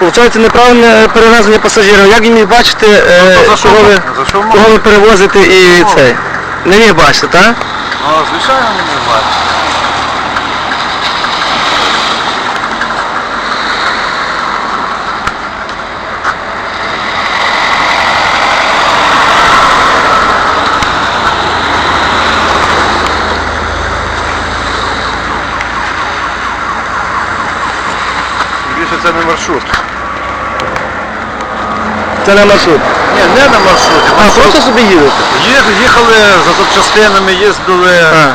Получається неправильне перевезення пасажирів. Як він міг бачити, е, Ну, то за що кого, ви, можна? За що можна? кого ви перевозите і Ну. цей? Не міг бачити, так? Ну, звичайно, не бачу. Більше це не маршрут. Це не маршрут. Ні, не на маршруті. А, Маршрут- просто собі їдете? Їх- Їхали за запчастинами, їздили А.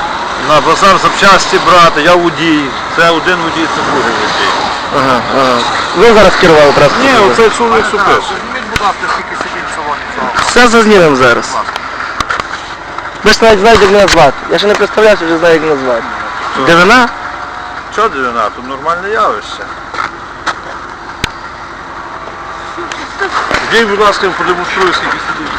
на базар запчасті брати, я водій. Це один водій, це другий водій. Ага, ага. Ви зараз керували транспортом? Ні, оцей чоловік супер. Зніміть, будь ласка, скільки сидіть в салоні цього. Все зазнімемо зараз. Ви ж навіть знаєте, як мене звати. Я ще не представлявся, вже знаю, як мене звати. Дивина? Що дивина? Тут нормальне явище. Дій, будь ласка, продемонструю, скільки сидить.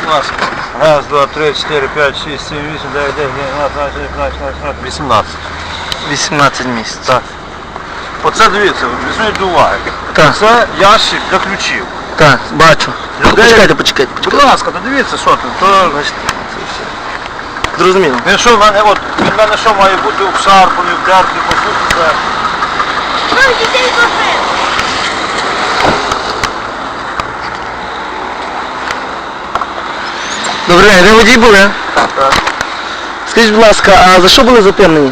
Будь ласка. Раз, два, три, чотири, п'ять, шість, сім, вісім, дев'ять, десять, одинадцять, дванадцять, тринадцять, чотирнадцять, вісімнадцять. 18 місць. Так. Оце дивіться, візьміть до уваги. Так, Це ящик для ключів. так, бачу. Людей- Почекайте, почекайте, Будь почекайте. ласка, та дивіться, що тут. То... Бачите, це все. Зрозуміло. Він що в мене, от, він в мене що має бути обшарпаний, вдертий, по суті, це. Ой, дітей машин. Добре, ви водій були? Так. Скажіть, будь ласка, а за що були зупинені?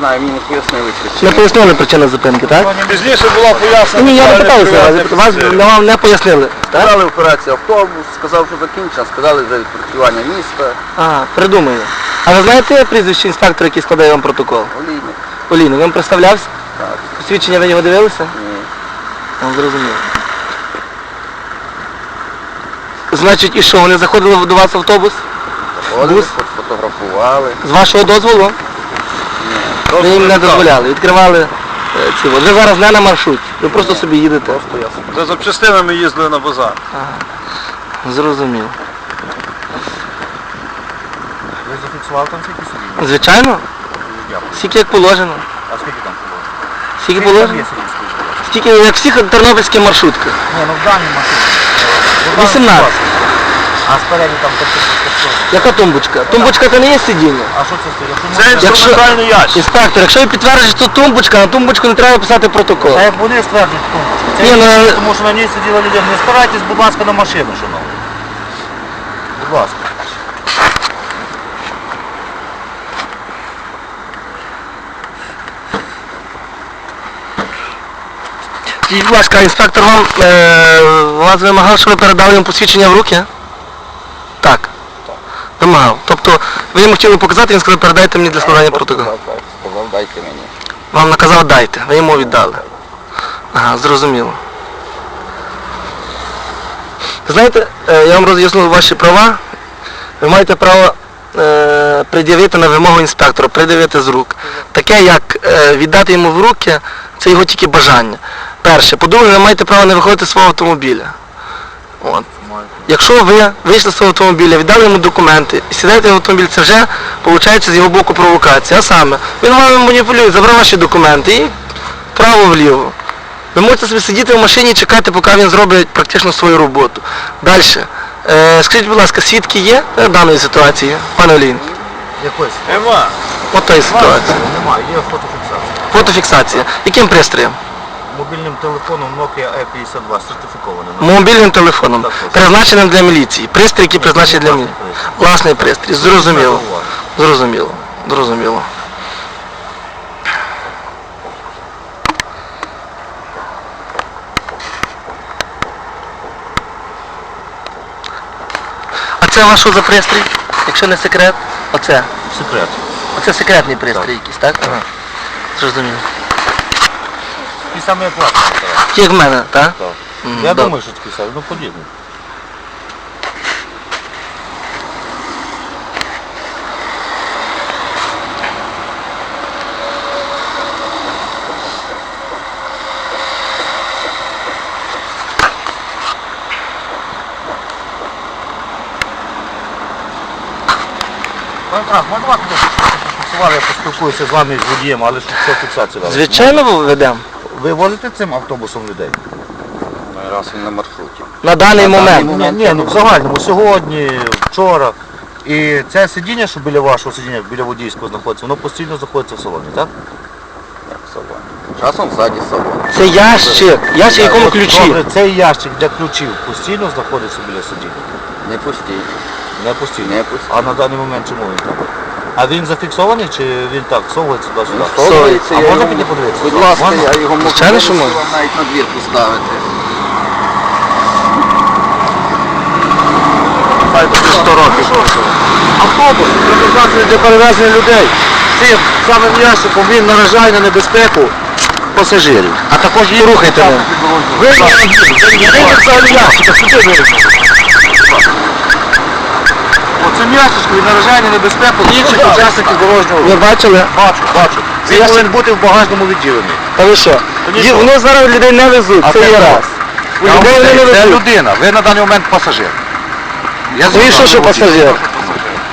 Знаю, мені не пояснили Не пояснили причину зупинки, так? Пізніше була пояснена. Ні, я не питався вас, вас офіцер. вам не пояснили, так? Сказали операція автобус, сказав, що закінчена, сказали за відпрацювання міста, А, придумали. А ви знаєте прізвище інспектора, який складає вам протокол? олійник. Оліна, він представлявся? Так, Посвідчення ви його дивилися? ні. Ну, зрозуміло. Значить, і що, вони заходили до вас в автобус? Ходили, Бус? фотографували. З вашого дозволу? Ви їм не дозволяли. Відкривали е, ці. от. Ви зараз не на маршруті. Ви просто собі їдете. Просто я. За запчастинами їздили на базар. Зрозуміло. Ви зафіксували там скільки собі? Звичайно, скільки як положено. А скільки там було? Скільки положено? Скільки, як всіх тернопільських маршрутках. Ні, ну в даній машині. 18. А спереді там таке що? Яка тумбочка? Тумбочка це не є сидіння. А що це стоїть? Це інструментальний ящик. Інспектор, якщо ви підтверджуєте, що тумбочка, на тумбочку не треба писати протокол. А як вони стверджують тумбочку? Це Ні, ну, тому що на ній сиділа людина. Не спирайтесь, будь ласка, на машину, шановні. Будь ласка. Скажіть, будь ласка, інспектор вам е, вас вимагав, щоб ви передали йому посвідчення в руки? Так. Вимагав. Тобто ви йому хотіли показати, він сказав, передайте мені для складання протоколу. Сказав, дайте мені. Вам наказав дайте, ви йому віддали. Ага, зрозуміло. Знаєте, е, я вам роз'ясню ваші права. Ви маєте право е, пред'явити на вимогу інспектора, пред'явити з рук. Таке, як е, віддати йому в руки, це його тільки бажання. Перше. По-друге, ви маєте право не виходити з свого автомобіля. От. Якщо ви вийшли з свого автомобіля, віддали йому документи і сідаєте в автомобіль, це вже виходить з його боку провокація. А саме, він вами маніпулює, забрав ваші документи і право-вліво. Ви можете собі сидіти в машині і чекати, поки він зробить практично свою роботу. Далі. Е, скажіть, будь ласка, свідки є е, даної ситуації, пане Олін? Якось? Нема. От тої ситуації. Немає, є фотофіксація. Фотофіксація. Яким пристроєм? Мобільним телефоном Nokia E52 сертифікований. Мобільним телефоном, Так, призначеним для міліції. Пристрій, який призначений для міліції. Власний пристрій. Зрозуміло. Зрозуміло. Зрозуміло. А це ваш що за пристрій? Якщо не секрет? Оце. Секрет. Оце секретний пристрій якийсь, так? Ага. Зрозуміло. І саме як ваш. Такий як в мене, так? Так. М, Я добре. думаю, що такий самий, ну подібний. Пане Тарас, можна вас фіксували, я поспілкуюся з вами з водієм, але щоб все фіксація вела. Звичайно ведемо. Ви возите цим автобусом людей? Раз він на маршруті. На даний На даний момент. момент. Ні, ні, ну в загальному, сьогодні, вчора. І це сидіння, що біля вашого сидіння, біля водійського знаходиться, воно постійно знаходиться в салоні, так? Як салон. Часом ззаді салон. Це ящик. Ящик, якому ключі. Добре, цей ящик для ключів постійно знаходиться біля сидіння? Не пустіть. Не постійно. Не постійно. А на даний момент чому він там? А він зафіксований чи він так совується туди-сюди? Совується, А я можна його- піти подивитися? Будь ласка, Можна? я його можу Звичайно, що можна. вам навіть на двір поставити. Хай буде 100 років. Автобус предназначений для перевезення людей. Цим самим ящиком він наражає на небезпеку пасажирів. А також і рухайте. Ви не взагалі ящика, сюди вирішили. Ящичком він наражає на небезпеку інших учасників дорожнього Ви бачили? Бачу, бачу. Він повинен бути в багажному відділенні. Та ви що? Ї- зараз людей не везуть, А це це є хто? раз. У Я вам людей не говорю, Це везуть. людина, ви на даний момент пасажир. Я Ну і що, що пасажир?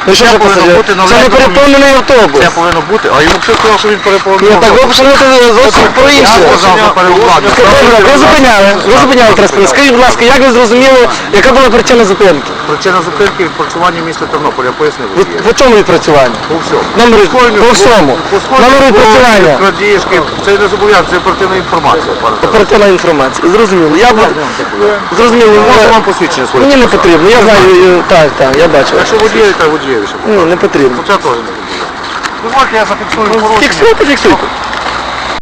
Ну що Це ж повинно пасажир? бути на Це не переповнений автобус. Це повинно бути, а йому все сказав, що він переповнений. Ні, так ви почнете зовсім про інше. Я за переукладення. Добре, ви зупиняли, ви зупиняли транспорт. Скажіть, будь ласка, як ви зрозуміли, яка була причина зупинки? Причина зупинки відпрацювання міста Тернополя, пояснив. Водію. По чому відпрацювання? По всьому. Номер по всьому. Номер відпрацювання. Крадіжки, це не зобов'язання, це оперативна інформація. Оперативна інформація. Зрозуміло. Я б зрозуміло. Можна вам посвідчення своє? Мені не потрібно, я знаю, е, так, так, я бачу. Якщо водієві, то водієві. Ні, не потрібно. Це теж не потрібно. Дозвольте, я зафіксую. Фіксуйте, фіксуйте.